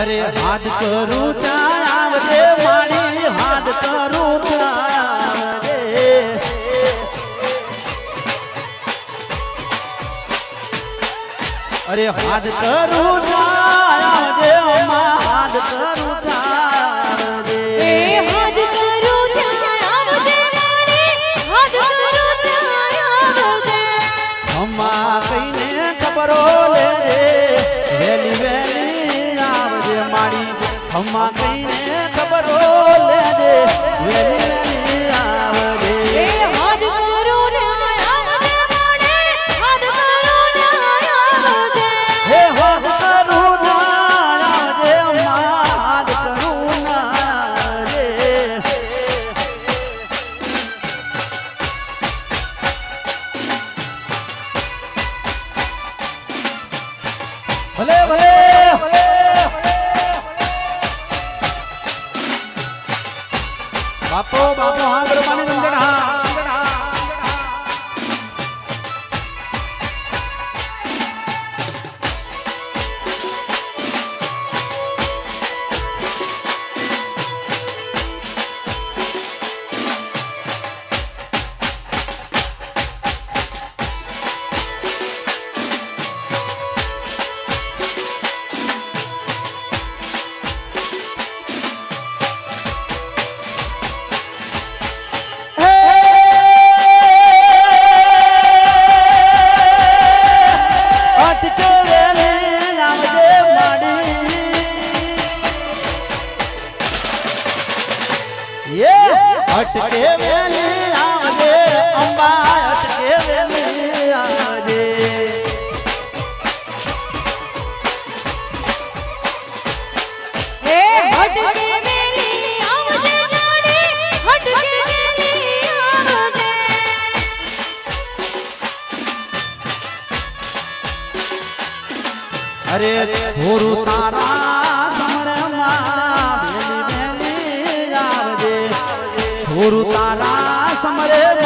અરે હાથ કરું ત્યાં રે, મારી હાથ કરું ત્યાં રે. અરે હાથ કરું ત્યાં રે હાથ કરું માં કહીને લેજે. વેલી ગુરુ તારા સમરે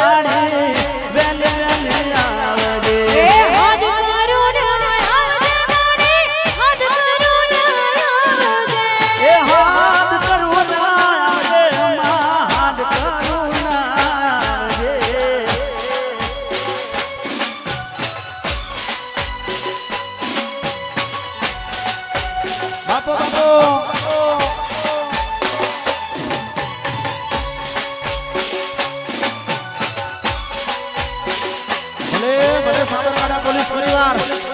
સાબરકાંઠા પોલીસ પરિવાર.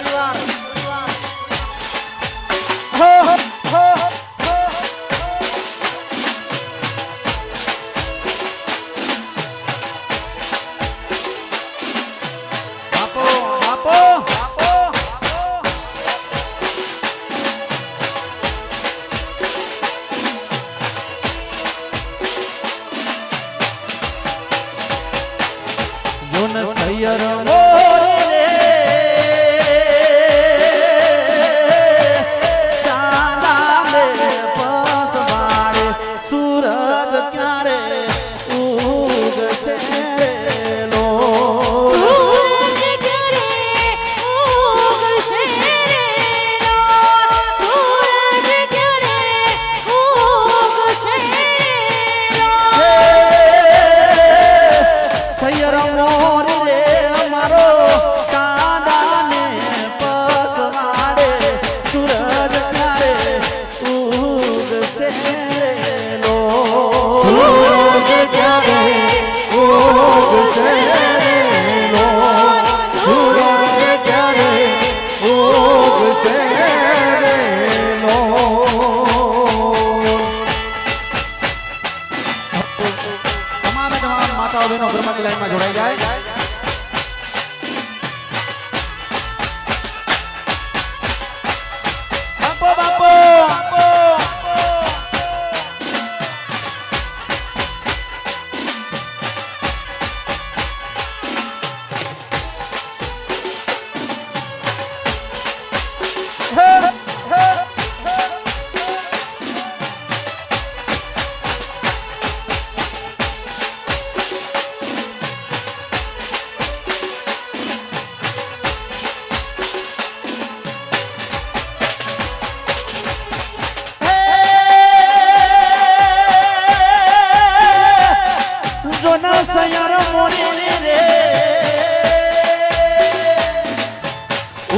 você. é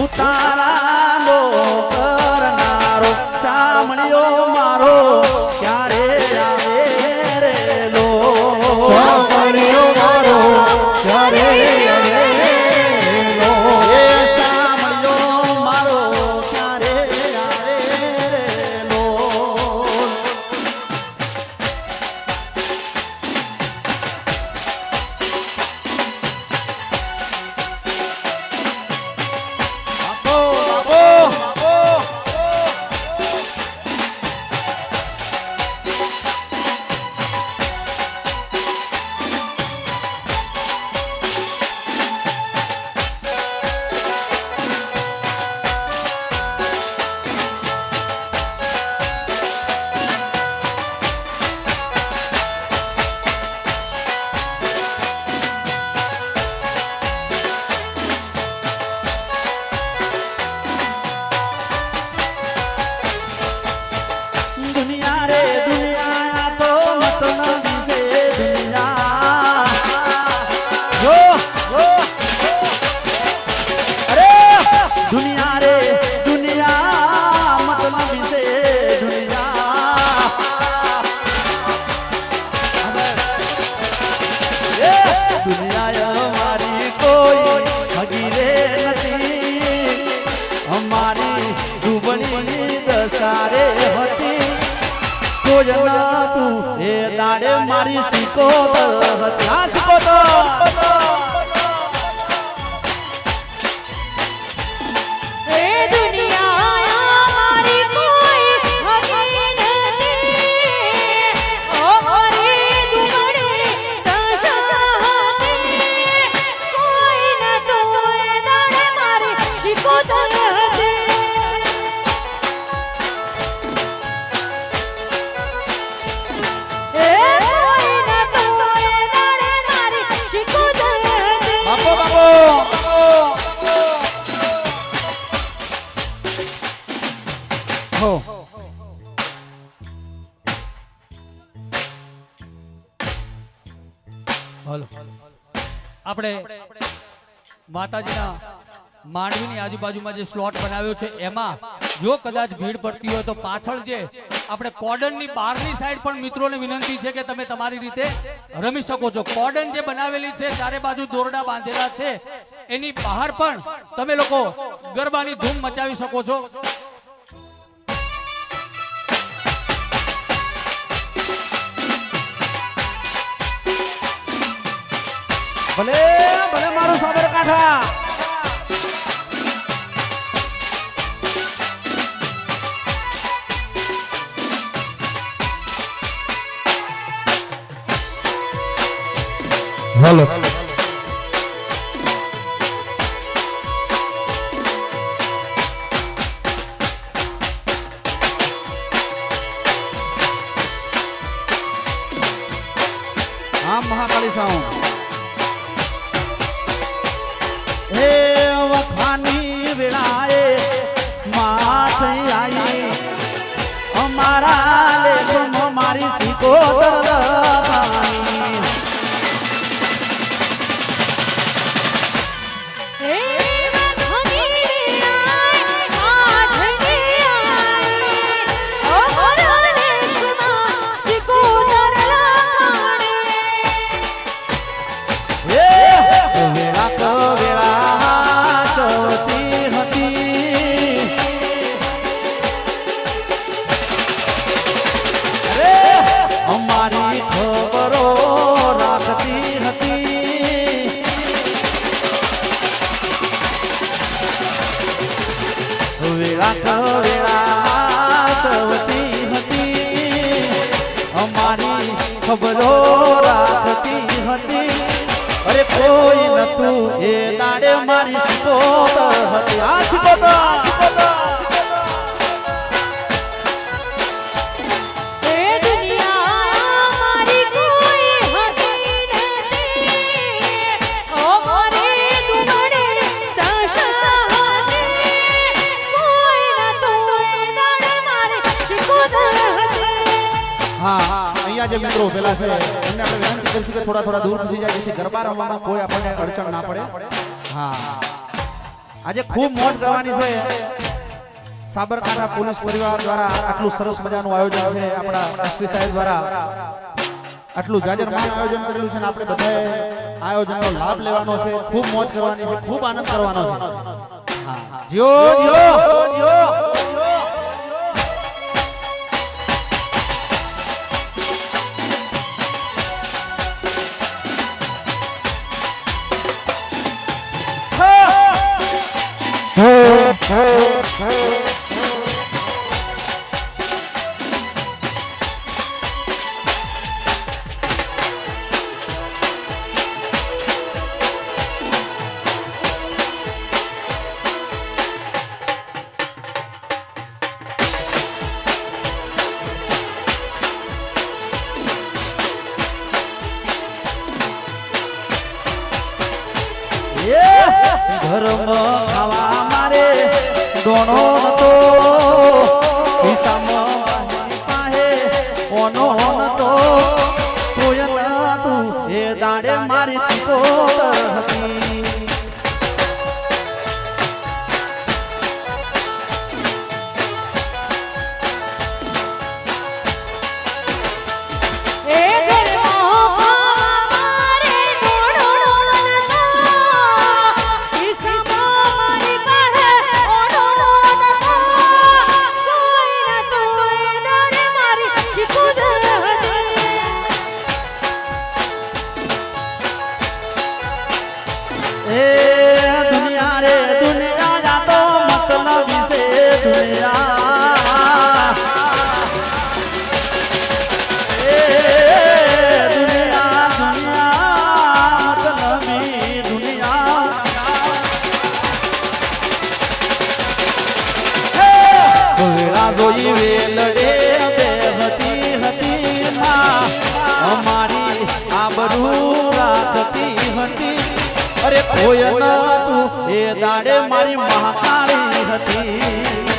ઉતારા હલો. આપણે માતાજીના માંડવીની આજુબાજુમાં જે સ્લોટ બનાવ્યો છે, એમાં જો કદાચ ભીડ પડતી હોય તો પાછળ જે આપણે કોર્ડનની બહારની સાઈડ પણ મિત્રોને વિનંતી છે કે તમે તમારી રીતે રમી શકો છો. કોર્ડન જે બનાવેલી છે, ચારે બાજુ દોરડા બાંધેલા છે, એની બહાર પણ તમે લોકો ગરબાની ધૂમ મચાવી શકો છો. ભલે ભલે મારું સાબરકાંઠા Hello. Hello. વતન મિત્રો, પેલા છે, એમને આપણે વિનંતી કરીશું કે થોડા થોડા દૂર ખસી જાય, જેથી ગરબા રમવામાં કોઈ આપણને અડચણ ના પડે. હા. આજે ખૂબ મોજ કરવાની છે. સાબરકાંઠા પોલીસ પરિવાર દ્વારા આટલું સરસ મજાનું આયોજન છે, આપણા એસપી સાહેબ દ્વારા. આટલું જાજરમાન આયોજન કર્યું છે અને આપણે બધાએ આયોજનનો લાભ લેવાનો છે. ખૂબ મોજ કરવાની છે, ખૂબ આનંદ કરવાનો છે. હા. જીઓ જીઓ જીઓ. ધર્મ ખાવા મારે દોણો નતો જોઈ વેલ રે બે હતી હતી અમારી આબરૂ રાખતી હતી. અરે કોઈ તું એ દાડે મારી મહાકાળી હતી.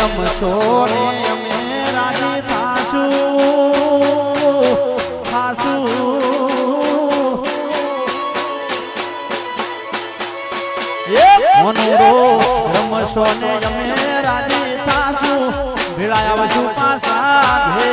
રમશો ને અમે રાજી થાશું. થાશું મનોરો રમશો ને અમે રાજી થાશું. ભીળાયા પાસા હે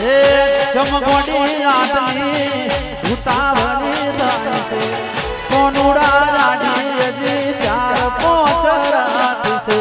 છે। ચમકોડી રાતની ઉતાવળી થાય છે કોનુડા રાજી હજી ચાર પોચ રાત છે